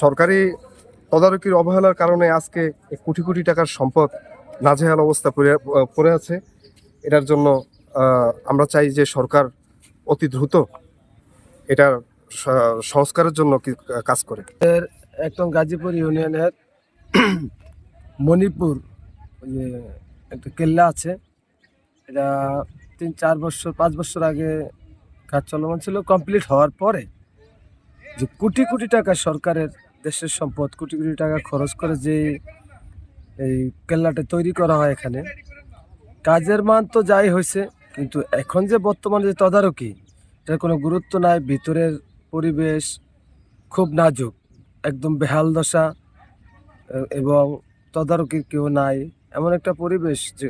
সরকারি তদারকির অবহেলার কারণে আজকে কোটি কোটি টাকার সম্পদ নাজেহাল অবস্থা পড়ে আছে। এটার জন্য আমরা চাই যে সরকার অতি দ্রুত এটার সংস্কারের জন্য কাজ করে। একদম গাজীপুর ইউনিয়নের মণিপুর যে একটা কেল্লা আছে। এটা তিন চার বছর, পাঁচ বছর আগে কাজ চলমান ছিল। কমপ্লিট হওয়ার পরে যে কোটি কোটি টাকা সরকারের দেশের সম্পদ, কোটি কোটি টাকা খরচ করে যে এই কেল্লাটা তৈরি করা হয় এখানে। কাজের মান তো যাই হয়েছে, কিন্তু এখন যে বর্তমানে যে তদারকি, এটার কোনো গুরুত্ব নাই, ভিতরের পরিবেশ খুব নাজুক, একদম বেহাল দশা, এবং তদারকির কেউ নাই। এমন একটা পরিবেশ যে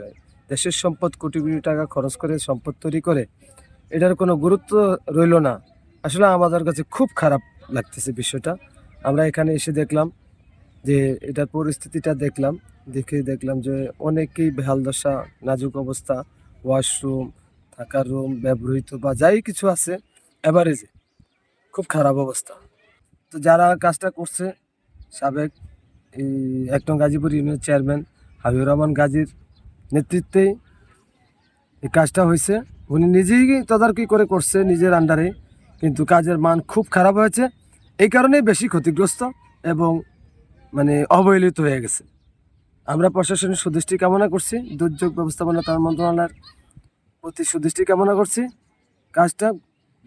দেশের সম্পদ, কোটি কোটি টাকা খরচ করে সম্পদ তৈরি করে, এটার কোনো গুরুত্ব রইল না। আসলে আমাদের কাছে খুব খারাপ লাগতেছে বিষয়টা। আমরা এখানে এসে দেখলাম যে এটার পরিস্থিতিটা দেখলাম, দেখে দেখলাম যে অনেকেই বেহাল দশা, নাজুক অবস্থা, ওয়াশরুম, থাকার রুম, ব্যবহৃত বা যাই কিছু আছে এভারেজে খুব খারাপ অবস্থা। তো যারা কাজটা করছে, সাবেক এই একদম গাজীপুর ইউনিয়ন চেয়ারম্যান হাবিবুর রহমান গাজীর নেতৃত্বেই এই কাজটা হয়েছে। উনি নিজেই তদারকি করে করছে নিজের আন্ডারে কিন্তু কাজের মান খুব খারাপ হয়েছে। এই কারণেই বেশি ক্ষতিগ্রস্ত এবং মানে অবহেলিত হয়ে গেছে। আমরা প্রশাসনের সুদৃষ্টি কামনা করছি, দুর্যোগ ব্যবস্থাপনা তার মন্ত্রণালয়ের প্রতি সুদৃষ্টি কামনা করছি। কাজটা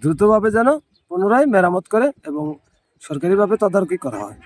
দ্রুতভাবে যেন পুনরায় মেরামত করে এবং সরকারিভাবে তদারকি করা হয়।